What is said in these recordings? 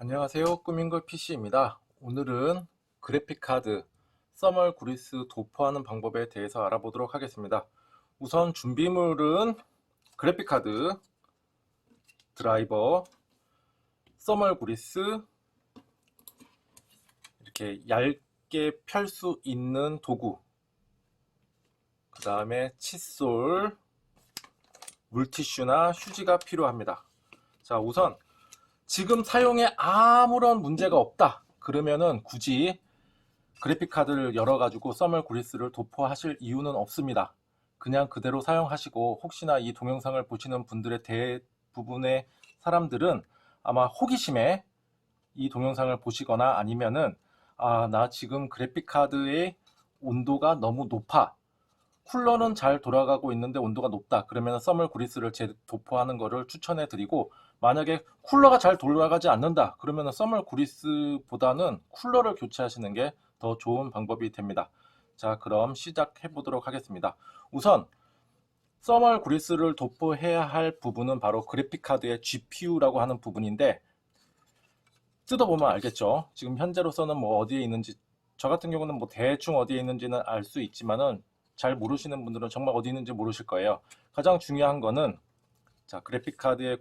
안녕하세요. 꾸민걸 PC입니다. 오늘은 그래픽카드 써멀 구리스 도포하는 방법에 대해서 알아보도록 하겠습니다. 우선 준비물은 그래픽카드, 드라이버, 써멀 구리스, 이렇게 얇게 펼 수 있는 도구, 그 다음에 칫솔, 물티슈나 휴지가 필요합니다. 자, 우선 지금 사용에 아무런 문제가 없다. 그러면은 굳이 그래픽 카드를 열어 가지고 써멀 구리스를 도포하실 이유는 없습니다. 그냥 그대로 사용하시고 혹시나 이 동영상을 보시는 분들의 대부분의 사람들은 아마 호기심에 이 동영상을 보시거나 아니면은 아, 나 지금 그래픽 카드의 온도가 너무 높아. 쿨러는 잘 돌아가고 있는데 온도가 높다. 그러면 써멀 구리스를 재도포하는 것을 추천해 드리고 만약에 쿨러가 잘 돌아가지 않는다. 그러면 써멀 구리스보다는 쿨러를 교체하시는 게 더 좋은 방법이 됩니다. 자, 그럼 시작해 보도록 하겠습니다. 우선 써멀 구리스를 도포해야 할 부분은 바로 그래픽 카드의 GPU라고 하는 부분인데 뜯어보면 알겠죠. 지금 현재로서는 뭐 어디에 있는지 저 같은 경우는 뭐 대충 어디에 있는지는 알 수 있지만은 잘 모르시는 분들은 정말 어디 있는지 모르실 거예요. 가장 중요한 거는 자 그래픽 카드의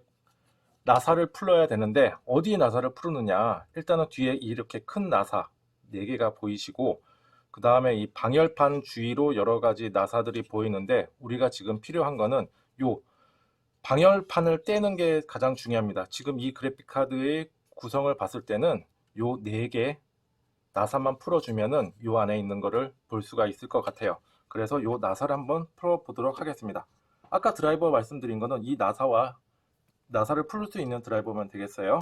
나사를 풀어야 되는데 어디에 나사를 풀느냐 일단은 뒤에 이렇게 큰 나사 4개가 보이시고 그 다음에 이 방열판 주위로 여러 가지 나사들이 보이는데 우리가 지금 필요한 거는 요 방열판을 떼는 게 가장 중요합니다. 지금 이 그래픽 카드의 구성을 봤을 때는 요 4개 나사만 풀어주면은 요 안에 있는 거를 볼 수가 있을 것 같아요. 그래서 요 나사를 한번 풀어보도록 하겠습니다. 아까 드라이버 말씀드린 거는 이 나사와 나사를 풀 수 있는 드라이버면 되겠어요.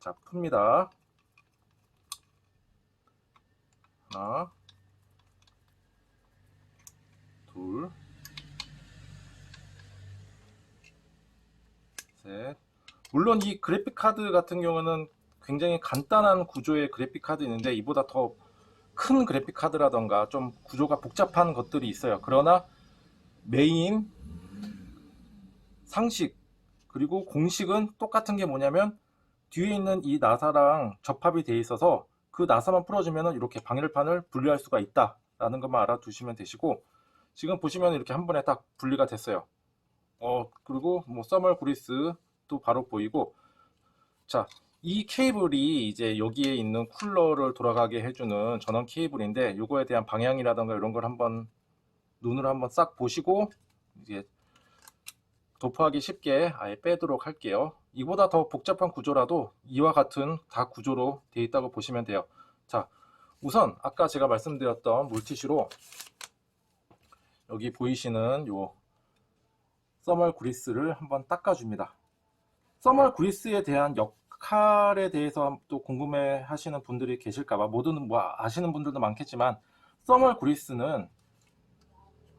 자, 풉니다. 하나, 둘, 셋. 물론 이 그래픽 카드 같은 경우는 굉장히 간단한 구조의 그래픽 카드 있는데 이보다 더 큰 그래픽 카드라던가 좀 구조가 복잡한 것들이 있어요. 그러나 메인, 상식, 그리고 공식은 똑같은 게 뭐냐면 뒤에 있는 이 나사랑 접합이 돼 있어서 그 나사만 풀어주면 이렇게 방열판을 분리할 수가 있다라는 것만 알아두시면 되시고 지금 보시면 이렇게 한 번에 딱 분리가 됐어요. 어 그리고 뭐 써멀 구리스도 바로 보이고 자 이 케이블이 이제 여기에 있는 쿨러를 돌아가게 해주는 전원 케이블인데 이거에 대한 방향이라던가 이런 걸 한번 눈으로 한번 싹 보시고 이제 도포하기 쉽게 아예 빼도록 할게요. 이보다 더 복잡한 구조라도 이와 같은 다 구조로 되어 있다고 보시면 돼요. 자, 우선 아까 제가 말씀드렸던 물티슈로 여기 보이시는 요 써멀 구리스를 한번 닦아줍니다. 써멀 구리스에 대한 역할에 대해서 또 궁금해 하시는 분들이 계실까봐 모든 뭐 아시는 분들도 많겠지만 써멀 구리스는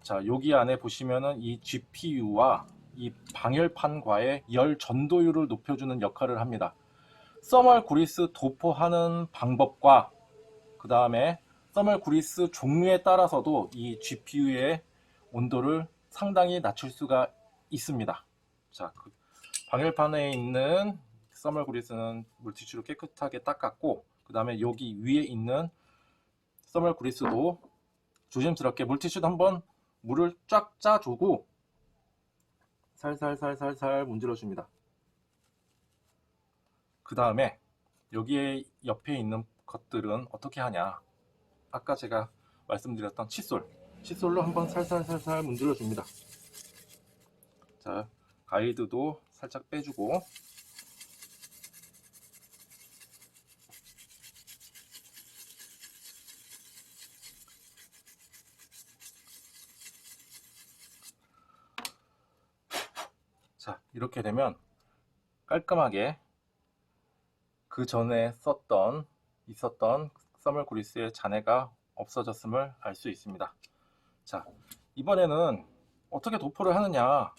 자 여기 안에 보시면은 이 GPU와 이 방열판과의 열 전도율을 높여주는 역할을 합니다. 써멀 구리스 도포하는 방법과 그 다음에 써멀 구리스 종류에 따라서도 이 GPU의 온도를 상당히 낮출 수가 있습니다. 자, 그 방열판에 있는 써멀 구리스는 물티슈로 깨끗하게 닦았고 그 다음에 여기 위에 있는 써멀 구리스도 조심스럽게 물티슈도 한번 물을 쫙 짜주고 살살살살살 문질러 줍니다. 그 다음에 여기에 옆에 있는 것들은 어떻게 하냐? 아까 제가 말씀드렸던 칫솔, 칫솔로 한번 살살살살 문질러 줍니다. 자, 가이드도 살짝 빼주고 자, 이렇게 되면 깔끔하게 그 전에 썼던 있었던 써멀 구리스의 잔해가 없어졌음을 알 수 있습니다. 자, 이번에는 어떻게 도포를 하느냐?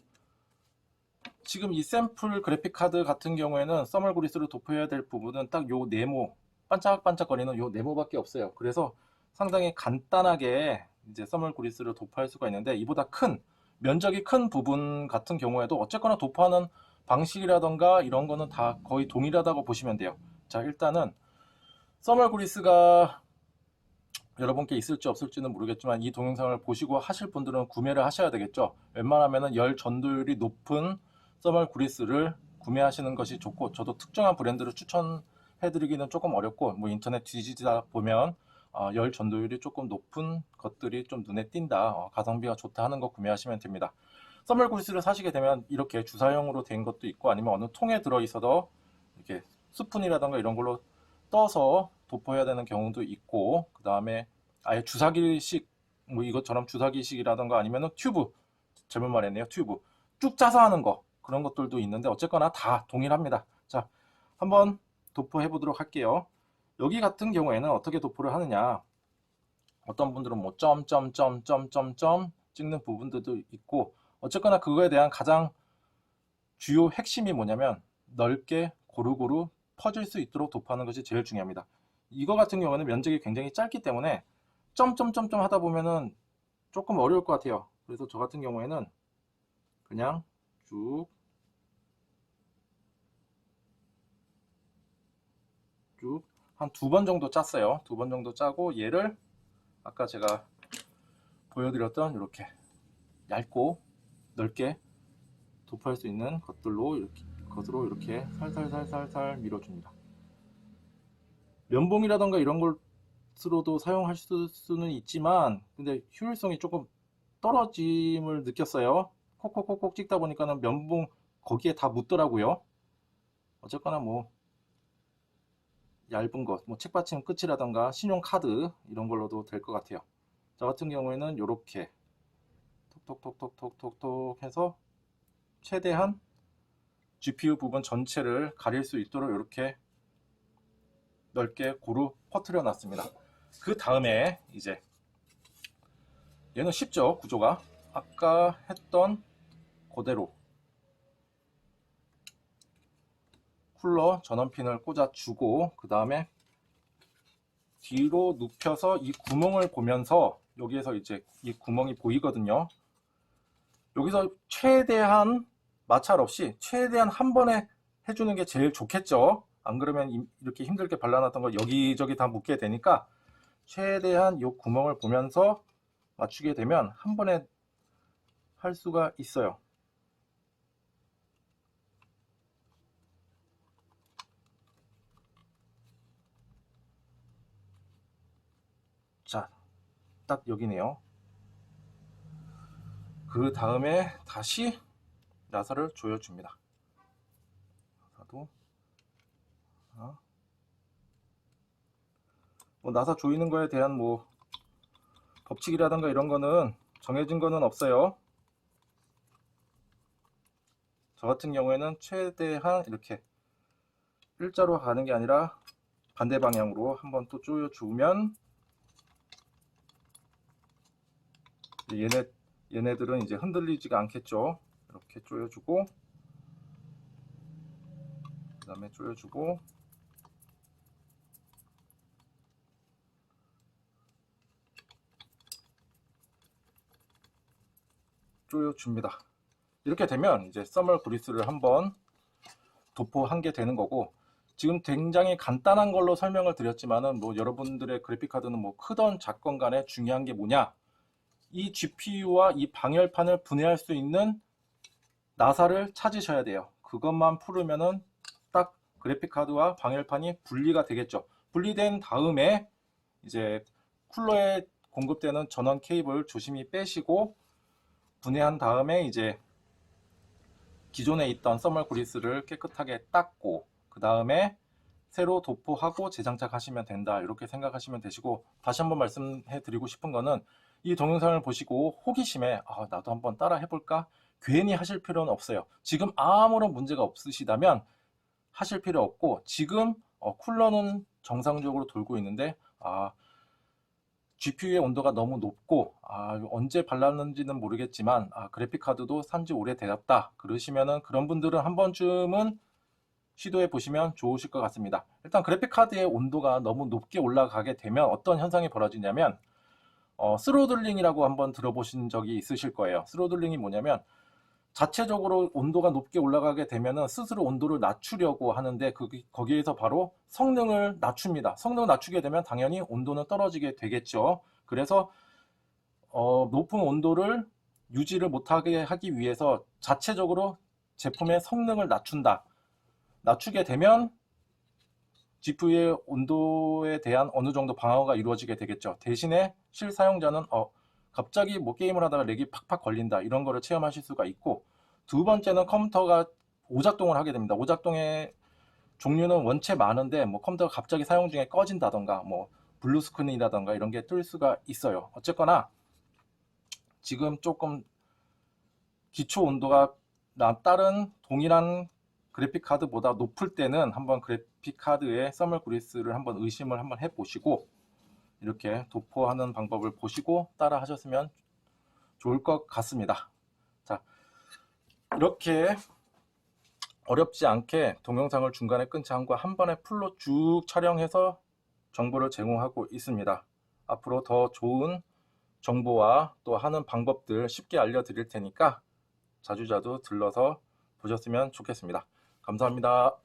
지금 이 샘플 그래픽 카드 같은 경우에는 써멀 구리스를 도포해야 될 부분은 딱 요 네모 반짝반짝거리는 요 네모밖에 없어요. 그래서 상당히 간단하게 이제 써멀 구리스를 도포할 수가 있는데 이보다 큰 면적이 큰 부분 같은 경우에도 어쨌거나 도포하는 방식이라던가 이런 거는 다 거의 동일하다고 보시면 돼요. 자, 일단은 써멀 그리스가 여러분께 있을지 없을지는 모르겠지만 이 동영상을 보시고 하실 분들은 구매를 하셔야 되겠죠. 웬만하면은 열 전도율이 높은 써멀 그리스를 구매하시는 것이 좋고 저도 특정한 브랜드를 추천해드리기는 조금 어렵고 뭐 인터넷 뒤지다 보면 어, 열 전도율이 조금 높은 것들이 좀 눈에 띈다. 어, 가성비가 좋다 하는 거 구매하시면 됩니다. 써멀 그리스를 사시게 되면 이렇게 주사용으로 된 것도 있고 아니면 어느 통에 들어 있어도 이렇게 스푼이라던가 이런 걸로 떠서 도포해야 되는 경우도 있고 그 다음에 아예 주사기식 뭐 이것처럼 주사기식이라던가 아니면은 튜브 잘못 말했네요. 튜브. 쭉 짜서 하는 거. 그런 것들도 있는데 어쨌거나 다 동일합니다. 자 한번 도포해 보도록 할게요 여기 같은 경우에는 어떻게 도포를 하느냐 어떤 분들은 뭐 점점점점점점 찍는 부분들도 있고 어쨌거나 그거에 대한 가장 주요 핵심이 뭐냐면 넓게 고루고루 퍼질 수 있도록 도포하는 것이 제일 중요합니다. 이거 같은 경우는 면적이 굉장히 짧기 때문에 점점점점 하다 보면은 조금 어려울 것 같아요. 그래서 저 같은 경우에는 그냥 쭉 쭉 한 두 번 정도 짰어요. 두 번 정도 짜고 얘를 아까 제가 보여드렸던 이렇게 얇고 넓게 도포할 수 있는 것들로 이렇게 것으로 이렇게 살살살살살 밀어줍니다. 면봉이라던가 이런 것으로도 사용할 수- 수는 있지만 근데 효율성이 조금 떨어짐을 느꼈어요. 콕콕콕콕 찍다 보니까는 면봉 거기에 다 묻더라고요. 어쨌거나 뭐 얇은 것, 뭐 책받침 끝이라던가 신용카드 이런 걸로도 될 것 같아요. 저 같은 경우에는 이렇게 톡톡톡톡톡톡톡 해서 최대한 GPU 부분 전체를 가릴 수 있도록 이렇게 넓게 고루 퍼뜨려 놨습니다. 그 다음에 이제 얘는 쉽죠 구조가 아까 했던 그대로 쿨러 전원핀을 꽂아주고 그 다음에 뒤로 눕혀서 이 구멍을 보면서 여기에서 이제 이 구멍이 보이거든요. 여기서 최대한 마찰 없이 최대한 한 번에 해주는 게 제일 좋겠죠. 안 그러면 이- 이렇게 힘들게 발라놨던 거 여기저기 다 묻게 되니까 최대한 이 구멍을 보면서 맞추게 되면 한 번에 할 수가 있어요. 자, 딱 여기네요. 그 다음에 다시 나사를 조여줍니다. 나사도. 뭐 나사 조이는 거에 대한 뭐 법칙이라든가 이런 거는 정해진 거는 없어요. 저 같은 경우에는 최대한 이렇게 일자로 가는 게 아니라 반대 방향으로 한번 또 조여주면 얘네 얘네들은 이제 흔들리지가 않겠죠. 이렇게 조여주고 그 다음에 조여주고 조여줍니다. 이렇게 되면 이제 써멀 그리스를 한번 도포한 게 되는 거고 지금 굉장히 간단한 걸로 설명을 드렸지만은 뭐 여러분들의 그래픽 카드는 뭐 크던 작건 간에 중요한 게 뭐냐 이 GPU와 이 방열판을 분해할 수 있는 나사를 찾으셔야 돼요. 그것만 풀으면은 딱 그래픽 카드와 방열판이 분리가 되겠죠. 분리된 다음에 이제 쿨러에 공급되는 전원 케이블 조심히 빼시고 분해한 다음에 이제 기존에 있던 써멀 그리스를 깨끗하게 닦고 그 다음에 새로 도포하고 재장착하시면 된다 이렇게 생각하시면 되시고 다시 한번 말씀해 드리고 싶은 거는 이 동영상을 보시고 호기심에 아, 나도 한번 따라 해볼까? 괜히 하실 필요는 없어요. 지금 아무런 문제가 없으시다면 하실 필요 없고 지금 어, 쿨러는 정상적으로 돌고 있는데 아, GPU의 온도가 너무 높고 아, 언제 발랐는지는 모르겠지만 아, 그래픽 카드도 산지 오래되었다. 그러시면은 그런 분들은 한 번쯤은 시도해 보시면 좋으실 것 같습니다. 일단 그래픽 카드의 온도가 너무 높게 올라가게 되면 어떤 현상이 벌어지냐면 어, 스로들링이라고 한번 들어보신 적이 있으실 거예요. 스로들링이 뭐냐면 자체적으로 온도가 높게 올라가게 되면은 스스로 온도를 낮추려고 하는데 그 거기에서 바로 성능을 낮춥니다. 성능을 낮추게 되면 당연히 온도는 떨어지게 되겠죠. 그래서 어, 높은 온도를 유지를 못하게 하기 위해서 자체적으로 제품의 성능을 낮춘다. 낮추게 되면 GPU의 온도에 대한 어느 정도 방어가 이루어지게 되겠죠. 대신에 실사용자는 어, 갑자기 뭐 게임을 하다가 렉이 팍팍 걸린다 이런 거를 체험하실 수가 있고 두 번째는 컴퓨터가 오작동을 하게 됩니다. 오작동의 종류는 원체 많은데 뭐 컴퓨터가 갑자기 사용 중에 꺼진다던가 뭐 블루 스크린이라던가 이런 게 뜰 수가 있어요. 어쨌거나 지금 조금 기초 온도가 나- 다른 동일한 그래픽 카드보다 높을 때는 한번 그래 픽 카드의 써멀 그리스를 한번 의심을 한번 해보시고 이렇게 도포하는 방법을 보시고 따라 하셨으면 좋을 것 같습니다. 자, 이렇게 어렵지 않게 동영상을 중간에 끊지 않고 한 번에 풀로 쭉 촬영해서 정보를 제공하고 있습니다. 앞으로 더 좋은 정보와 또 하는 방법들 쉽게 알려드릴 테니까 자주자주 들러서 보셨으면 좋겠습니다. 감사합니다.